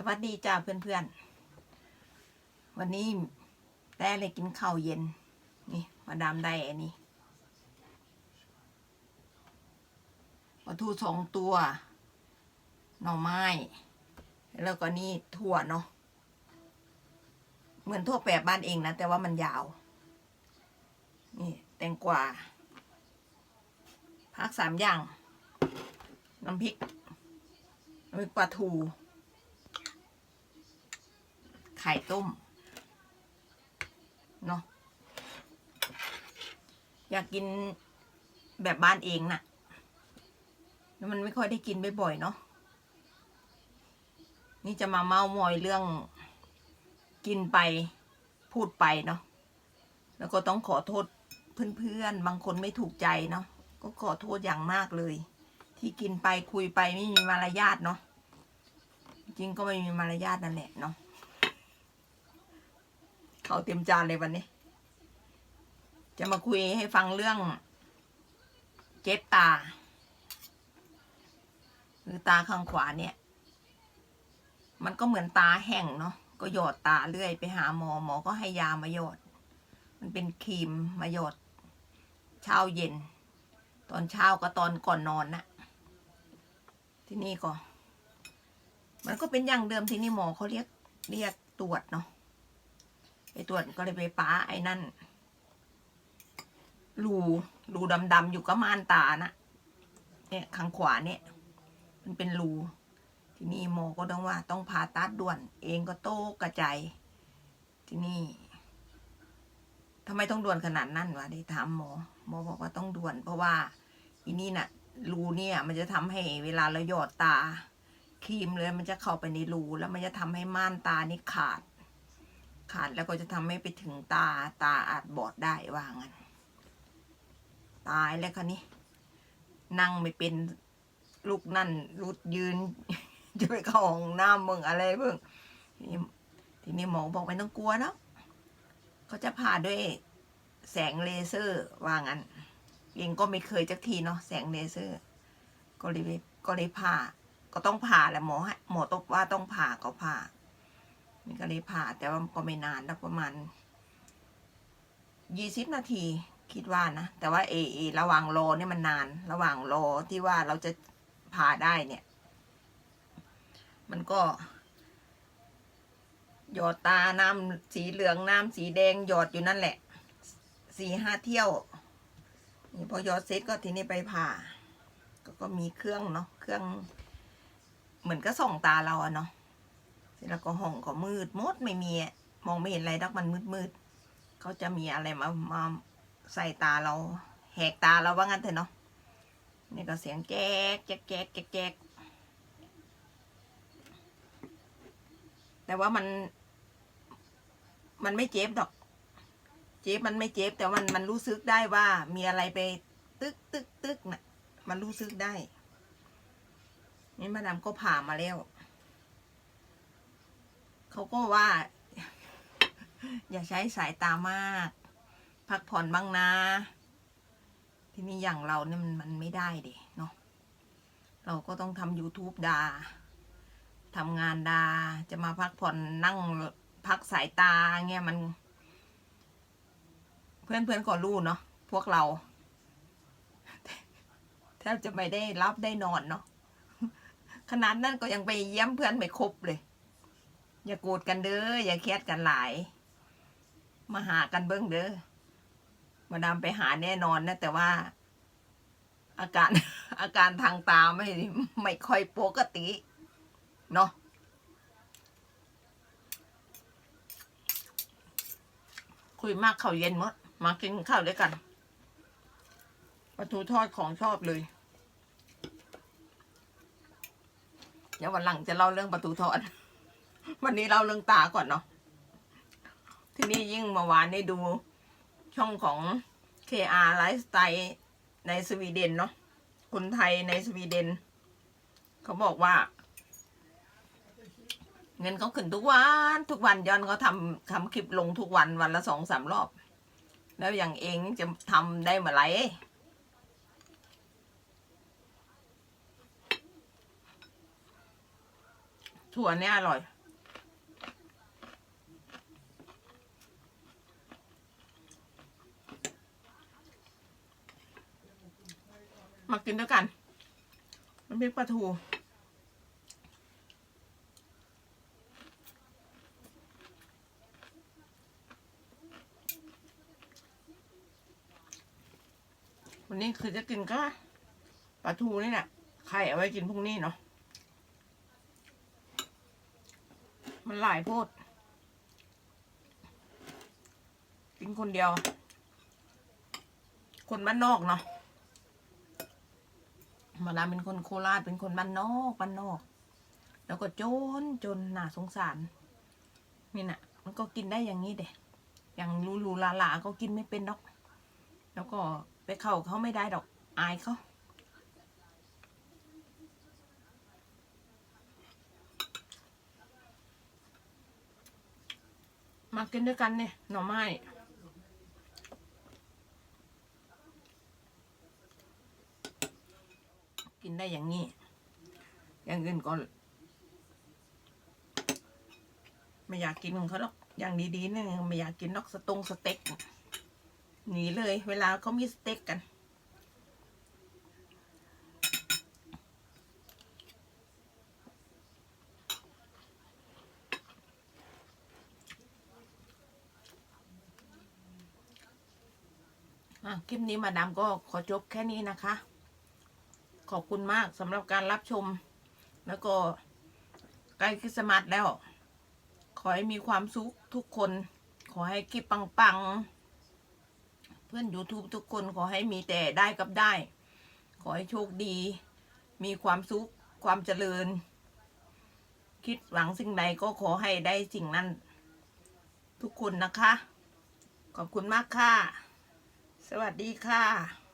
สวัสดีจ้าเพื่อนๆ วันนี้แต่เลยกินข้าวเย็น นี่มาดามได้อันนี้ปลาทูสองตัวหน่อไม้ แล้วก็นี่ถั่วเนาะเหมือนทั่วแปบบ้านเองนะ แต่ว่ามันยาว นี่ แตงกวาพักสามอย่าง น้ำพริกน้ำพริกปลาทู ข่ต้มเนาะอยากกินแบบบ้านเองนะ่ะแล้วมันไม่ค่อยได้กินบ่อยๆเนาะนี่จะมาเมามอยเรื่องกินไปพูดไปเนาะแล้วก็ต้องขอโทษเพื่อนๆ บางคนไม่ถูกใจเนาะก็ขอโทษอย่างมากเลย ที่กินไปคุยไปไม่มีมารยาทเนาะจริงก็ไม่มีมารยาทนั่นแหละเนาะ เขาเต็มจานเลยวันนี้ จะมาคุยให้ฟังเรื่อง เจ็บตา หรือตาข้างขวาเนี่ย มันก็เหมือนตาแห้งเนาะก็หยอดตาเรื่อยไปหาหมอหมอก็ให้ยามาหยอด มันเป็นครีมมาหยอดเช้าเย็น ตอนเช้าก็ตอนก่อนนอนนะที่นี่ก็ มันก็เป็นอย่างเดิมที่นี่หมอเขาเรียกเรียกตรวจเนาะ ไปตรวจก็เลยไปป้าไอ้นั่นรูรูดำๆอยู่ก็ม่านตานะเนี่ยข้างขวาเนี่ย มันเป็นรูทีนี้หมอก็ต้องว่า ต้องผ่าตัดด่วน เองก็โต้กระจายทีนี่ทำไมต้องด่วนขนาดนั้นวะได้ถามหมอหมอบอกว่าต้องด่วน เพราะว่าอีนี่น่ะรูเนี่ย มันจะทำให้เวลาเราหยอดตาครีมเลย มันจะเข้าไปในรูแล้วมันจะทำให้ม่านตานี่ขาด ขาดแล้วก็จะทำให้ไปถึงตาตาอาจบอดได้ว่างั้น ตายแล้วคะนี่นั่งไม่เป็นลูกนั่นรุดยืนจะไปเข้าห้องน้ำมึงอะไรเพิ่งทีนี้ทีนี้หมอบอกไม่ต้องกลัวนะเขาจะผ่าด้วยแสงเลเซอร์ว่างั้นเองก็ไม่เคยจักทีเนาะแสงเลเซอร์ ก็เลยก็เลยผ่าก็ต้องผ่าแหละหมอให้หมอตบว่าต้องผ่าก็ผ่า นี่ก็เลยผ่าแต่ว่าก็ไม่นานแล้วประมาณยี่สิบนาทีคิดว่านะ แต่ว่าเอเอระหว่างรอเนี่ยมันนาน ระหว่างรอที่ว่าเราจะผ่าได้เนี่ย มันก็ หยอดตาน้ำสีเหลืองน้ำสีแดงหยอดอยู่นั่นแหละสี่ห้าเที่ยวนี่พอหยอดเสร็จก็ทีนี้ไปผ่าก็ก็มีเครื่องเนาะเครื่อง เหมือนก็ส่องตาเราอะเนาะ แล้วก็ห้องก็มืดมดไม่มีมองไม่เห็นอะไรดักมันมืดมืดเขาจะมีอะไรมามาใส่ตาเราแหกตาเราว่างั้นเถอะเนาะนี่ก็เสียงแจ๊กแจ๊กแจ๊กแจ๊กแจ๊กแต่ว่ามัน มันไม่เจ็บดอก เจ็บมันไม่เจ็บแต่มันมันรู้สึกได้ว่ามีอะไรไปตึกตึกตึกน่ะมันรู้สึกได้ นี่มาดามก็ผ่ามาแล้ว เขาก็ว่า อย่าใช้สายตามาก พักผ่อนบ้างนะ ที่นี่อย่างเราเนี่ยมันมันไม่ได้เดเนาะเราก็ต้องทำ YouTube ดาทำงานดาจะมาพักผ่อนนั่งพักสายตาเงี้ยมัน เพื่อนเพื่อนก็รู้เนาะพวกเราแทบจะไม่ได้รับได้นอนเนาะขนาดนั้นก็ยังไปเยี่ยมเพื่อนไม่ครบเลย อย่าโกรธกันเด้ออย่าเครียดกันหลาย มาหากันเบิ้งเด้อมาดามไปหาแน่นอนนะแต่ว่า อาการอาการทางตาไม่ไม่ค่อยปกติเนาะคุยมากข้าวเย็นมดมากินข้าวด้วยกันปลาทูทอดของชอบเลยเดี๋ยววันหลังจะเล่าเรื่องปลาทูทอด วันนี้เล่าเรื่องตาก่อนเนาะที่นี่ยิ่งเมื่อวานได้ดูช่องของ KR Lifestyle ในสวีเดนเนาะคนไทยในสวีเดน เขาบอกว่า เงินเขาขึ้นทุกวัน ทุกวันย้อนเขาทำทำคลิปลงทุกวันวันละสองสามรอบ แล้วอย่างเองจะทำได้เมื่อไหร่ถั่วเนี่ยอร่อย มากินด้วยกัน มันเป็นปลาทูวันนี้คือจะกินก็ปลาทูนี่แหละไข่เอาไว้กินพรุ่งนี้เนาะ มันหลายโพด กินคนเดียว คนบ้านนอกเนาะ มาดามเป็นคนโคราชเป็นคนบ้านนอกบ้านนอก แล้วก็จนจนน่าสงสารนี่น่ะ มันก็กินได้อย่างนี้เด็อย่างรูรูลาลาก็กินไม่เป็นดอก แล้วก็ไปเข้าเขาไม่ได้ดอกอายเขามากินด้วยกันเนี่ยหน่อไม้ กิน ได้อย่างนี้ อย่างอื่นก็ไม่อยากกินของเขาหรอก อย่างดีๆนี่ไม่อยากกินนอกสตงสเต็กหนีเลย เวลาเขามีสเต็กกันอะคลิปนี้มาดามก็ขอจบแค่นี้นะคะ ขอบคุณมากสำหรับการรับชม แล้วก็ใกล้คริสต์มาสแล้ว ขอให้มีความสุขทุกคน ขอให้คลิปปังๆ เพื่อน YouTube ทุกคนขอให้มีแต่ได้กับได้ ขอให้โชคดี มีความสุขความเจริญ คิดหวังสิ่งใดก็ขอให้ได้สิ่งนั้น ทุกคนนะคะ ขอบคุณมากค่ะ สวัสดีค่ะ